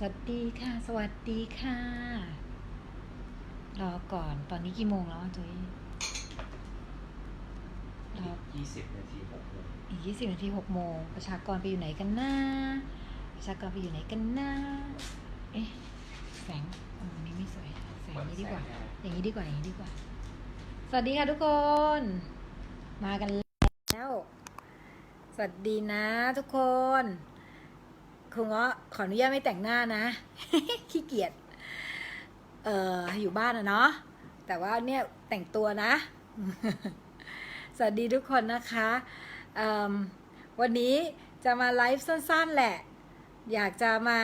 สวัสดีค่ะ สวัสดีค่ะ รอก่อนตอนนี้กี่โมงแล้วอะจุ้ยรอยี่สิบนาทีหกโมงอีกยี่สิบนาทีหกโมงประชากรไปอยู่ไหนกันนะประชากรไปอยู่ไหนกันนะเอ๊ะแสงอันนี้ไม่สวยแสงนี้ดีกว่า อย่างนี้ดีกว่าอย่างนี้ดีกว่า สวัสดีค่ะทุกคน มากันแล้ว สวัสดีนะทุกคนค รูเงาะขออนุญาตไม่แต่งหน้านะ ขี้เกียจ เอ่ออยู่บ้านอะเนาะ แต่ว่าเนี่ยแต่งตัวนะ สวัสดีทุกคนนะคะ วันนี้จะมาไลฟ์สั้นๆแหละ อยากจะมา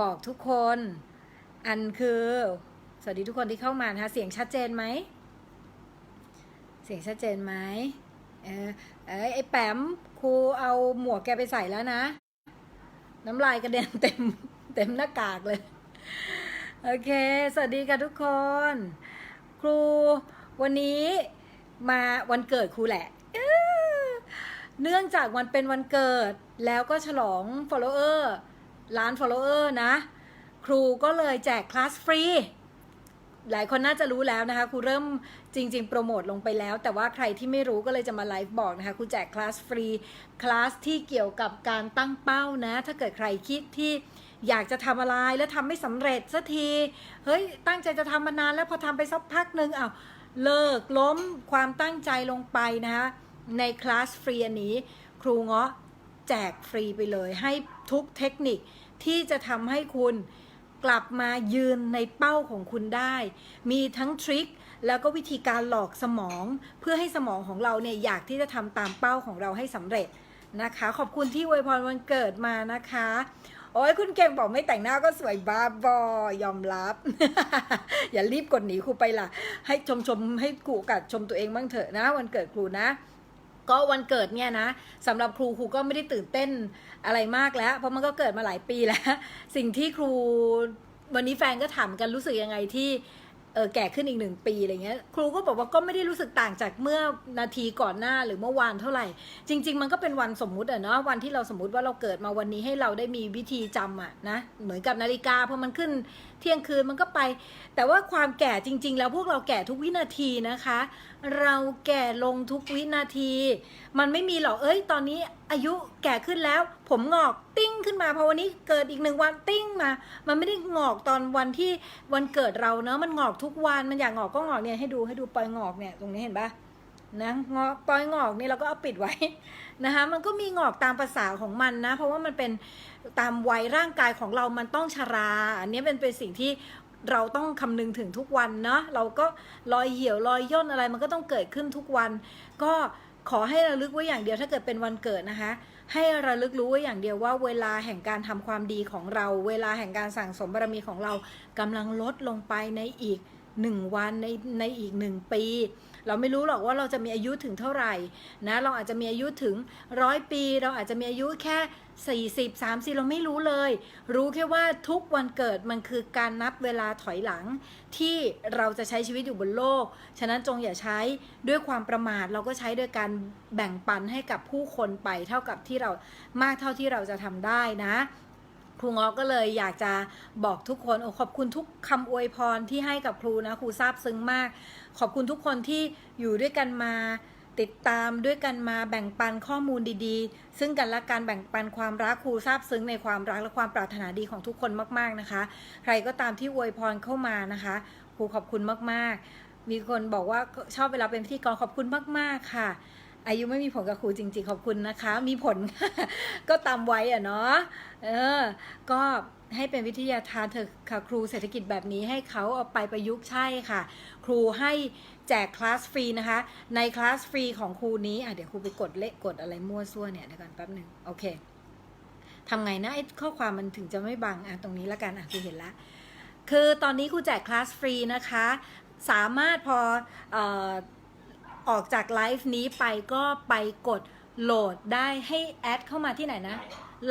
บอกทุกคน อันคือ สวัสดีทุกคนที่เข้ามานะคะเสียงชัดเจนไหม เสียงชัดเจนไหมเออไอ้แปมครูเอาหมวกแกไปใส่แล้วนะ น้ำลายกระเด็นเต็มเต็มหน้ากากเลย โอเค สวัสดีค่ะทุกคน ครูวันนี้มาวันเกิดครูแหละ เนื่องจากวันเป็นวันเกิดแล้วก็ฉลอง follower ล้าน follower นะ ครูก็เลยแจกคลาสฟรี หลายคนน่าจะรู้แล้วนะคะครูเริ่มจริง ๆ โปรโมทลงไปแล้ว แต่ว่าใครที่ไม่รู้ก็เลยจะมาไลฟ์บอกนะคะครูแจกคลาสฟรีคลาสที่เกี่ยวกับการตั้งเป้านะ ถ้าเกิดใครคิดที่อยากจะทำอะไรแล้วทำไม่สำเร็จสักทีเฮ้ยตั้งใจจะทำมานานแล้วพอทำไปสักพักหนึ่งอ้าวเลิกล้มความตั้งใจลงไปนะคะในคลาสฟรีอันนี้ ครูเงาะแจกฟรีไปเลย ให้ทุกเทคนิคที่จะทำให้คุณ กลับมายืนในเป้าของคุณได้ มีทั้งทริคแล้วก็วิธีการหลอกสมอง เพื่อให้สมองของเราเนี่ยอยากที่จะทำตามเป้าของเราให้สำเร็จนะคะ ขอบคุณที่อวยพรวันเกิดมานะคะ โอ้ยคุณเก่งบอกไม่แต่งหน้าก็สวยบ้าบอยอมรับ อย่ารีบกดหนีครูไปล่ะ ให้ชมชมให้ครูโอกาสชมตัวเองบ้างเถอะนะ วันเกิดครูนะ ก็วันเกิดเนี่ยนะสำหรับครูครูก็ไม่ได้ตื่นเต้นอะไรมากแล้ว เพราะมันก็เกิดมาหลายปีแล้ว สิ่งที่ครูวันนี้แฟนก็ถามกันรู้สึกยังไงที่เออแก่ขึ้นอีกหนึ่งปีอะไรเงี้ยครูก็บอกว่าก็ไม่ได้รู้สึกต่างจากเมื่อนาทีก่อนหน้าหรือเมื่อวานเท่าไหร่ จริง ๆ มันก็เป็นวันสมมุติอะเนาะวันที่เราสมมุติว่าเราเกิดมาวันนี้ให้เราได้มีวิธีจำอะนะเหมือนกับนาฬิกาพอมันขึ้น เที่ยงคืนมันก็ไป แต่ว่าความแก่จริง ๆ แล้วพวกเราแก่ทุกวินาทีนะคะ เราแก่ลงทุกวินาที มันไม่มีหรอกเอ้ย ตอนนี้อายุแก่ขึ้นแล้ว ผมงอกติ้งขึ้นมาพอวันนี้เกิดอีกหนึ่งวันติ้งมา มันไม่ได้งอกตอนวันที่วันเกิดเราเนอะมันงอกทุกวันมันอยากงอกก็งอกเนี่ยให้ดูให้ดูปล่อยงอกเนี่ยตรงนี้เห็นปะนะงอกปล่อยงอกนี่เราก็เอาปิดไว้นะคะมันก็มีงอกตามภาษาของมันนะ เพราะว่ามันเป็น ตามวัยร่างกายของเรามันต้องชรา อันนี้เป็นเป็นสิ่งที่เราต้องคำนึงถึงทุกวันเนาะเราก็รอยเหี่ยวรอยย่นอะไรมันก็ต้องเกิดขึ้นทุกวัน ก็ขอให้ระลึกไว้อย่างเดียวถ้าเกิดเป็นวันเกิดนะคะ ให้ระลึกรู้ไว้อย่างเดียวว่าเวลาแห่งการทำความดีของเรา เวลาแห่งการสั่งสมบารมีของเรากำลังลดลงไปในอีกหนึ่งวันในในอีกหนึ่งปี เราไม่รู้หรอกว่าเราจะมีอายุถึงเท่าไหร่นะเราอาจจะมีอายุถึงร้อยปี เราอาจจะมีอายุแค่ 40 30 เราไม่รู้เลย รู้แค่ว่าทุกวันเกิดมันคือการนับเวลาถอยหลัง ที่เราจะใช้ชีวิตอยู่บนโลก ฉะนั้นจงอย่าใช้ด้วยความประมาทเราก็ใช้ด้วยการแบ่งปันให้กับผู้คนไปเท่ากับที่เรามากเท่าที่เราจะทำได้นะ ครูง้อก็เลยอยากจะบอกทุกคนโอ้ขอบคุณทุกคำอวยพรที่ให้กับครูนะครูซาบซึ้งมาก ขอบคุณทุกคนที่อยู่ด้วยกันมา ติดตามด้วยกันมาแบ่งปันข้อมูลดีๆ ซึ่งกันและการแบ่งปันความรักครูซาบซึ้งในความรักและความปรารถนาดีของทุกคนมากๆนะคะ ใครก็ตามที่อวยพรเข้ามานะคะครูขอบคุณมากๆ มีคนบอกว่าชอบเวลาเป็นพิธีกรขอบคุณมากๆค่ะ อายุไม่มีผลกับครูจริง ๆ ขอบคุณนะคะ มีผล ก็ตามไว้อะเนาะเออ ก็ให้เป็นวิทยาทานเถอค่ะครูเศรษฐกิจแบบนี้ให้เขาเอาไปประยุกต์ใช่ค่ะ ครูให้แจกคลาสฟรีนะคะ ในคลาสฟรีของครูนี้อะเดี๋ยวครูไปกดเลขกดอะไรมั่วซั่วเนี่ยเดี๋ยวก่อนแป๊บหนึ่งโอเคทำไงนะไอ้ข้อความมันถึงจะไม่บังอะตรงนี้ละกันอะครูเห็นละคือตอนนี้ครูแจกคลาสฟรีนะคะ สามารถพออ ออกจากไลฟ์นี้ไปก็ไปกดโหลดได้ให้แอดเข้ามาที่ไหนนะ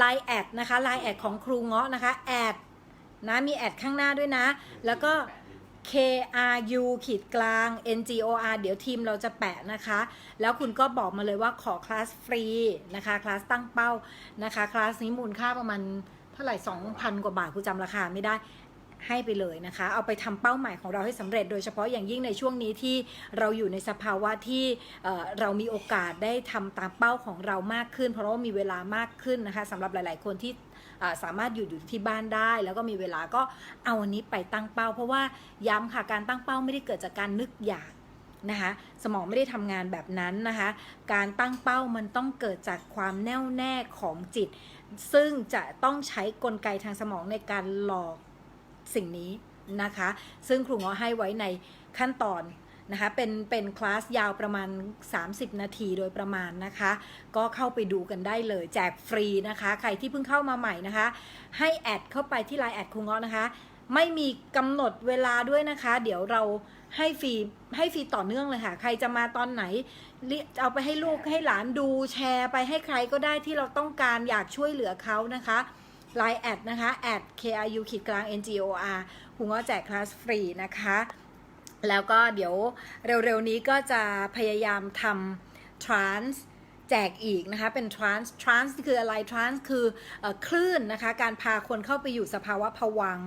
Line แอดนะคะ Line แอดของครูเงาะนะคะแอดนะมีแอดข้างหน้าด้วยนะ แล้วก็ K R U ขีดกลาง N G O R เดี๋ยวทีมเราจะแปะนะคะ แล้วคุณก็บอกมาเลยว่าขอคลาสฟรีนะคะคลาสตั้งเป้านะคะคลาสนี้มูลค่าประมาณเท่าไหร่สองพันกว่าบาทครูจำราคาไม่ได้ ให้ไปเลยนะคะ เอาไปทำเป้าหมายของเราให้สำเร็จ โดยเฉพาะอย่างยิ่งในช่วงนี้ที่เราอยู่ในสภาวะที่เเรามีโอกาสได้ทำตามเป้าของเรามากขึ้น เพราะว่ามีเวลามากขึ้นนะคะสำหรับหลาย ๆ คนที่สามารถอยู่อยู่ที่บ้านได้ แล้วก็มีเวลาก็เอาอันนี้ไปตั้งเป้า เพราะว่าย้ำค่ะการตั้งเป้าไม่ได้เกิดจากการนึกอยากนะคะสมองไม่ได้ทำงานแบบนั้นนะคะการตั้งเป้ามันต้องเกิดจากความแน่วแน่ของจิต ซึ่งจะต้องใช้กลไกทางสมองในการหลอก สิ่งนี้นะคะ ซึ่งครูเงาะให้ไว้ในขั้นตอนนะคะเป็นเป็นคลาสยาวประมาณ 30 นาทีโดยประมาณนะคะ ก็เข้าไปดูกันได้เลย แจกฟรีนะคะ ใครที่เพิ่งเข้ามาใหม่นะคะ ให้แอดเข้าไปที่ไลน์แอดครูเงาะนะคะ ไม่มีกำหนดเวลาด้วยนะคะ เดี๋ยวเราให้ฟรีให้ฟรีต่อเนื่องเลยค่ะ ใครจะมาตอนไหนเรียเอาไปให้ลูกให้หลานดูแชร์ไปให้ใครก็ได้ที่เราต้องการอยากช่วยเหลือเขานะคะ ไลน์แอดนะคะแอด KRU ขีดกลาง NGOR คุณก็แจกคลาสฟรีนะคะ แล้วก็เดี๋ยวเร็วๆนี้ก็จะพยายามทำ trans แจกอีกนะคะ เป็น trans trans คืออะไร trans คืออคลื่นนะคะ การพาคนเข้าไปอยู่สภาวะผวัง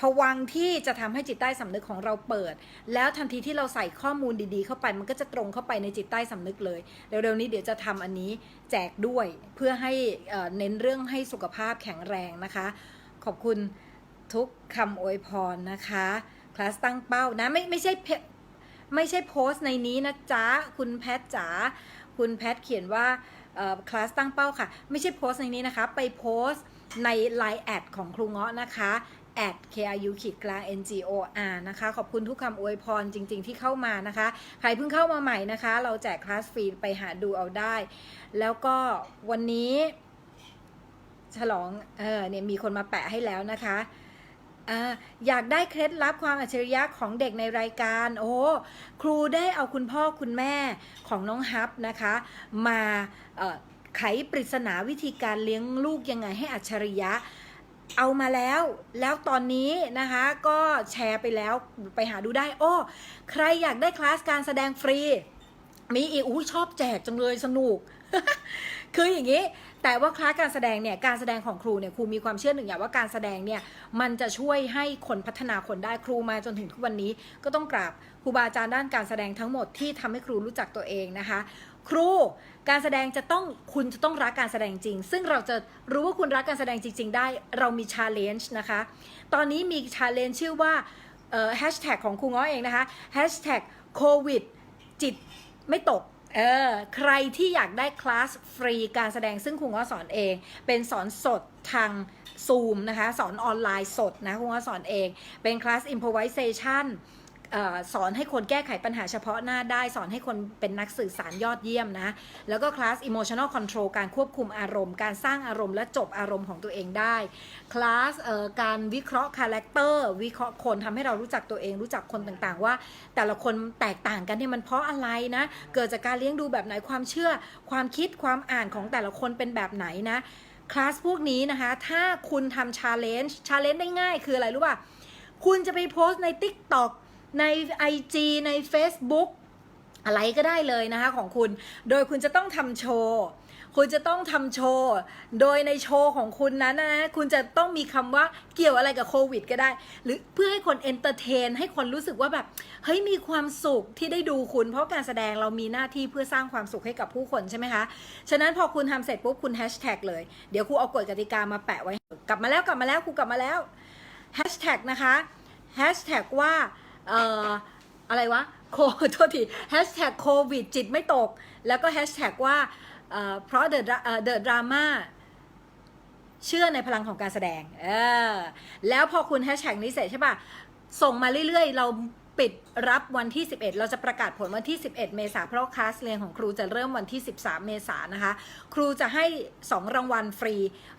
ผวังที่จะทำให้จิตใต้สำนึกของเราเปิด แล้วทันทีที่เราใส่ข้อมูลดีๆ เข้าไปมันก็จะตรงเข้าไปในจิตใต้สำนึกเลย เร็วๆนี้เดี๋ยวจะทำอันนี้แจกด้วยเพื่อให้เน้นเรื่องให้สุขภาพแข็งแรงนะคะ ขอบคุณทุกคำอวยพรนะคะ คลาสตั้งเป้านะ ไม่ไม่ใช่ไม่ใช่โพสต์ในนี้นะจ๊ะ คุณแพทจ๋า คุณแพทเขียนว่าคลาสตั้งเป้าค่ะ ไม่ใช่โพสต์ในนี้นะคะ ไปโพสต์ใน Line แอดของครูเงาะนะคะแอด KRU ขีดกลาง NGOR นะคะ ขอบคุณทุกคำอวยพรจริง ๆ ที่เข้ามานะคะ ใครเพิ่งเข้ามาใหม่นะคะ เราแจกคลาสฟรีไปหาดูเอาได้ แล้วก็วันนี้ ฉลอง เออเนี่ยมีคนมาแปะให้แล้วนะคะ อ่าอยากได้เคล็ดลับความอัจฉริยะของเด็กในรายการ โอ้ครูได้เอาคุณพ่อคุณแม่ของน้องฮับนะคะ มาไขปริศนาวิธีการเลี้ยงลูกยังไงให้อัจฉริยะเอามาแล้ว แล้วตอนนี้นะคะก็แชร์ไปแล้วไปหาดูได้ โอ้ ใครอยากได้คลาสการแสดงฟรี มีอีกอู้ชอบแจกจังเลยสนุก คืออย่างนี้ แต่ว่าคลาสการแสดงเนี่ยการแสดงของครูเนี่ยครูมีความเชื่อหนึ่งอย่างว่าการแสดงเนี่ยมันจะช่วยให้คนพัฒนาคนได้ครูมาจนถึงทุกวันนี้ ก็ต้องกราบครูบาอาจารย์ด้านการแสดงทั้งหมดที่ทำให้ครูรู้จักตัวเองนะคะ ครูการแสดงจะต้องคุณจะต้องรักการแสดงจริง ซึ่งเราจะรู้ว่าคุณรักการแสดงจริง ๆ ได้เรามีชาเลนจ์นะคะ ตอนนี้มีชาเลนจ์ชื่อว่าแฮชแท็กของครูง้อเองนะคะแฮชแท็กโควิดจิต ไม่ตกเออใครที่อยากได้คลาสฟรีการแสดงซึ่งครูง้อสอนเอง เป็นสอนสดทางซูมนะคะ สอนออนไลน์สดนะครูง้อสอนเอง เป็นคลาสอิมพอไวเซชัน สอนให้คนแก้ไขปัญหาเฉพาะหน้าได้สอนให้คนเป็นนักสื่อสารยอดเยี่ยมนะ แล้วก็คลาส emotional control การควบคุมอารมณ์ การสร้างอารมณ์และจบอารมณ์ของตัวเองได้ คลาสการวิเคราะห์คาแรคเตอร์วิเคราะห์คนทำให้เรารู้จักตัวเองรู้จักคนต่างๆ ว่า แต่ละคนแตกต่างกันเนี่ยมันเพราะอะไรนะ เกิดจากการเลี้ยงดูแบบไหนความเชื่อ ความคิดความอ่านของแต่ละคนเป็นแบบไหนนะคลาสพวกนี้นะคะ ถ้าคุณทำชาเลนจ์ชาเลนจ์ได้ง่ายคืออะไรรู้ป่ะ คุณจะไปโพสต์ใน TikTok ใน IG ใน Facebook อะไรก็ได้เลยนะคะของคุณ โดยคุณจะต้องทำโชว์ คุณจะต้องทำโชว์ โดยในโชว์ของคุณนั้นนะคุณจะต้องมีคำว่าเกี่ยวอะไรกับโควิดก็ได้ หรือเพื่อให้คนเอนเตอร์เทน ให้คนรู้สึกว่าแบบ เฮ้ยมีความสุขที่ได้ดูคุณ เพราะการแสดงเรามีหน้าที่เพื่อสร้างความสุขให้กับผู้คนใช่ไหมคะ ฉะนั้นพอคุณทำเสร็จปุ๊บคุณแฮชแท็กเลย เดี๋ยวครูเอากฎกติกามาแปะไว้ กลับมาแล้วกลับมาแล้วครูกลับมาแล้วแฮชแท็กนะคะแฮชแท็กว่า เอ่ออะไรวะโคโทษทีแฮชแท็กโควิดจิตไม่ตก แล้วก็แฮชแท็กว่าเพราะเดอะเดอะดราม่าเชื่อในพลังของการแสดงเออแล้วพอคุณแฮชแท็กนี้เสร็จใช่ป่ะ ส่งมาเรื่อยๆ เรา ปิดรับวันที่ 11 เราจะประกาศผลวันที่ 11 เมษาเพราะคลาสเรียนของครูจะเริ่มวันที่ 13 เมษานะคะ ครูจะให้ 2 รางวัลฟรี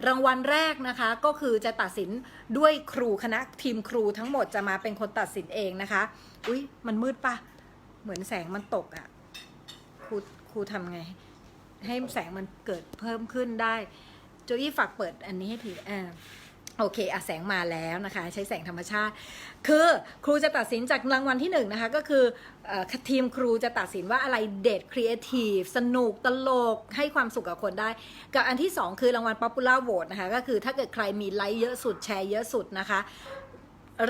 รางวัลแรกนะคะก็คือจะตัดสินด้วยครูคณะทีมครูทั้งหมดจะมาเป็นคนตัดสินเองนะคะ อุ๊ย มันมืดปะเหมือนแสงมันตกอะ่ะ ครูครูทำไง ให้แสงมันเกิดเพิ่มขึ้นได้โจอี้ฝากเปิดอันนี้ให้ทีอ่า โอเคอะแสงมาแล้วนะคะ ใช้แสงธรรมชาติ คือครูจะตัดสินจากรางวัลที่หนึ่งนะคะก็คืออทีมครูจะตัดสินว่าอะไรเด็ดครีเอทีฟสนุกตลกให้ความสุขกับคนได้ กับอันที่สองคือรางวัล Popular Vote นะคะ ก็คือถ้าเกิดใครมีไลค์เยอะสุดแชร์เยอะสุดนะคะ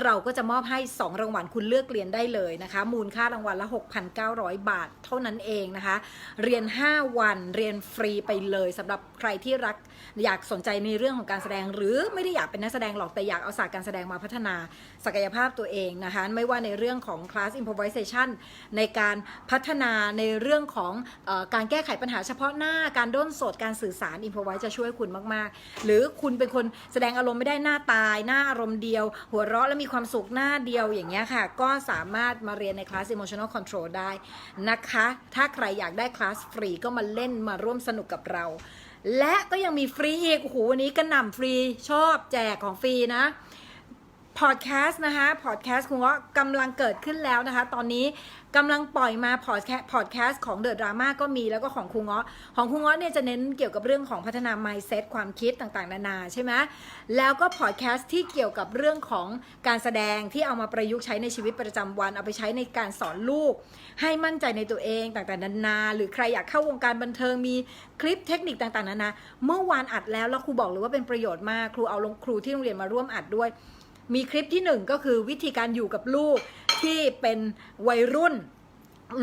เราก็จะมอบให้ 2 รางวัลคุณเลือกเรียนได้เลยนะคะ มูลค่ารางวัลละ 6,900 บาทเท่านั้นเองนะคะ เรียน 5 วันเรียนฟรีไปเลยสำหรับใครที่รักอยากสนใจในเรื่องของการแสดง หรือไม่ได้อยากเป็นนักแสดงหรอกแต่อยากเอาศาสตร์การแสดงมาพัฒนาศักยภาพตัวเองนะคะ ไม่ว่าในเรื่องของคลาส improvisation ในการพัฒนาในเรื่องของออการแก้ไขปัญหาเฉพาะหน้าการด้นสดการสื่อสาร improvise จะช่วยคุณมาก ๆ หรือคุณเป็นคนแสดงอารมณ์ไม่ได้หน้าตาย หน้าอารมณ์เดียว หัวเราะและมีความสุขหน้าเดียวอย่างเงี้ยค่ะ ก็สามารถมาเรียนในคลาส emotional control ได้นะคะ ถ้าใครอยากได้คลาสฟรีก็มาเล่นมาร่วมสนุกกับเรา และก็ยังมีฟรีอีกโอ้โหวันนี้กระหน่ำฟรีชอบแจกของฟรีนะพอดแคสต์นะคะพอดแคสต์คุณก็กำลังเกิดขึ้นแล้วนะคะ ตอนนี้ กำลังปล่อยมาพอดแคสต์พอดแคสต์ของเดอะดราม่าก็มีแล้วก็ของครูเงาะของครูเงาะเนี่ยจะเน้นเกี่ยวกับเรื่องของพัฒนา mindset ความคิดต่างๆ นานาใช่ไหมแล้วก็พอดแคสต์ที่เกี่ยวกับเรื่องของการแสดงที่เอามาประยุกต์ใช้ในชีวิตประจำวัน เอาไปใช้ในการสอนลูก ให้มั่นใจในตัวเองต่างๆ นานา หรือใครอยากเข้าวงการบันเทิงมีคลิปเทคนิคต่างๆ นานา เมื่อวานอัดแล้วแล้วครูบอกเลยว่าเป็นประโยชน์มากครูเอาลงครูที่โรงเรียนมาร่วมอัดด้วย มีคลิปที่หนึ่งก็คือวิธีการอยู่กับลูกที่เป็นวัยรุ่น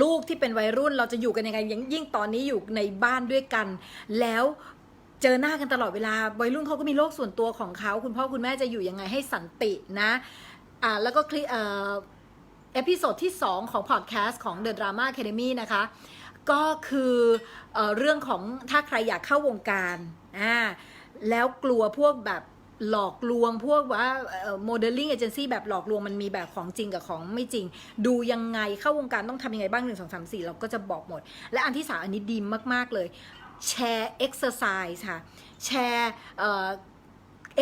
ลูกที่เป็นวัยรุ่นเราจะอยู่กันยังไงยิ่งยิ่งตอนนี้อยู่ในบ้านด้วยกัน แล้วเจอหน้ากันตลอดเวลาวัยรุ่นเขาก็มีโลกส่วนตัวของเขาคุณพ่อคุณแม่จะอยู่ยังไงให้สันตินะอ่าแล้วก็คลิปเอ่อเอพิโซดที่ 2 ของพอดแคสต์ของ The Drama Academy นะคะ ก็คือเออเรื่องของถ้าใครอยากเข้าวงการอ่าแล้วกลัวพวกแบบ หลอกลวงพวกว่าโมเดลลิ่งเอเจนซี่แบบหลอกลวงมันมีแบบของจริงกับของไม่จริง ดูยังไงเข้าวงการต้องทำยังไงบ้างหนึ่งสองสามสี่เราก็จะบอกหมด และอันที่สามอันนี้ดีมาก ๆ เลยแชร์ exercise ค่ะแชร์เอ่อ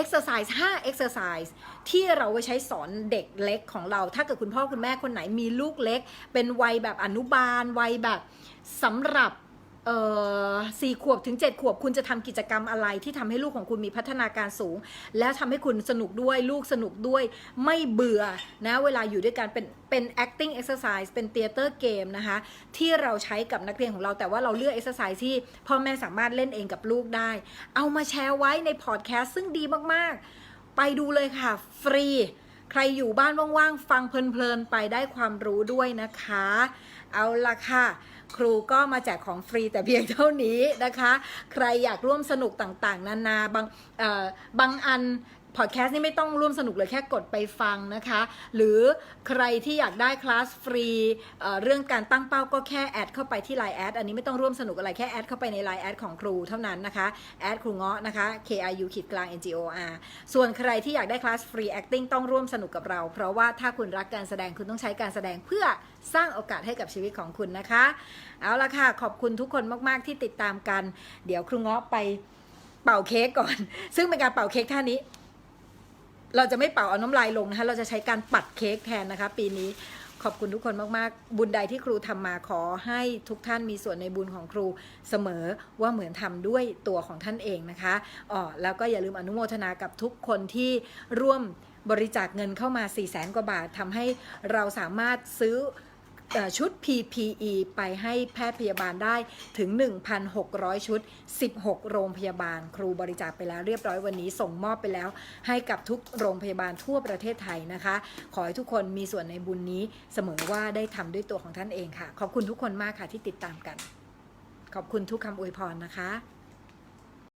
exercise 5 exercise ที่เราไว้ใช้สอนเด็กเล็กของเรา ถ้าเกิดคุณพ่อคุณแม่คนไหนมีลูกเล็ก เป็นวัยแบบอนุบาลวัยแบบสำหรับ เอ่อสี่ขวบถึง 7 ขวบคุณจะทำกิจกรรมอะไรที่ทำให้ลูกของคุณมีพัฒนาการสูง และทำให้คุณสนุกด้วยลูกสนุกด้วยไม่เบื่อนะเวลาอยู่ด้วยกันเป็นเป็น acting exercise เป็น theater game นะคะที่เราใช้กับนักเรียนของเราแต่ว่าเราเลือก exercise ที่พ่อแม่สามารถเล่นเองกับลูกได้ เอามาแชร์ไว้ในพอดแคสต์ซึ่งดีมากๆ ไปดูเลยค่ะ ฟรี ใครอยู่บ้านว่างๆ ฟังเพลินๆ ไปได้ความรู้ด้วยนะคะ เอาละค่ะ ครูก็มาแจกของฟรีแต่เพียงเท่านี้นะคะ ใครอยากร่วมสนุกต่างๆ นานาบางบางอัน พอดแคสต์นี่ไม่ต้องร่วมสนุกเลยแค่กดไปฟังนะคะ หรือใครที่อยากได้คลาสฟรีเเรื่องการตั้งเป้าก็แค่แอดเข้าไปที่ Line แอดอันนี้ไม่ต้องร่วมสนุกอะไรแค่แอดเข้าไปใน Line แอดของครูเท่านั้นนะคะแอดครูเงาะนะคะ K I U ขีดกลาง N G O R ส่วนใครที่อยากได้คลาสฟรี acting ต้องร่วมสนุกกับเรา เพราะว่าถ้าคุณรักการแสดงคุณต้องใช้การแสดงเพื่อสร้างโอกาสให้กับชีวิตของคุณนะคะ เอาละค่ะ ขอบคุณทุกคนมาก ๆ ที่ติดตามกัน เดี๋ยวครูเงาะไปเป่าเค้กก่อน ซึ่งเป็นการเป่าเค้กท่านี้ เราจะไม่เป่าเอาน้ำลายลงนะคะเราจะใช้การปัดเค้กแทนนะคะ ปีนี้ขอบคุณทุกคนมาก ๆ บุญใดที่ครูทำมาขอให้ทุกท่านมีส่วนในบุญของครูเสมอว่าเหมือนทำด้วยตัวของท่านเองนะคะอ๋อแล้วก็อย่าลืมอนุโมทนากับทุกคนที่ร่วมบริจาคเงินเข้ามา 4 0 0แสนกว่าบาททำให้เราสามารถซื้อ ชุด PPE ไปให้แพทย์พยาบาลได้ถึง 1,600 ชุด 16 โรงพยาบาล ครูบริจาคไปแล้วเรียบร้อยวันนี้ส่งมอบไปแล้ว ให้กับทุกโรงพยาบาลทั่วประเทศไทยนะคะ ขอให้ทุกคนมีส่วนในบุญนี้เสมอว่าได้ทำด้วยตัวของท่านเองค่ะ ขอบคุณทุกคนมากค่ะที่ติดตามกัน ขอบคุณทุกคำอวยพรนะคะ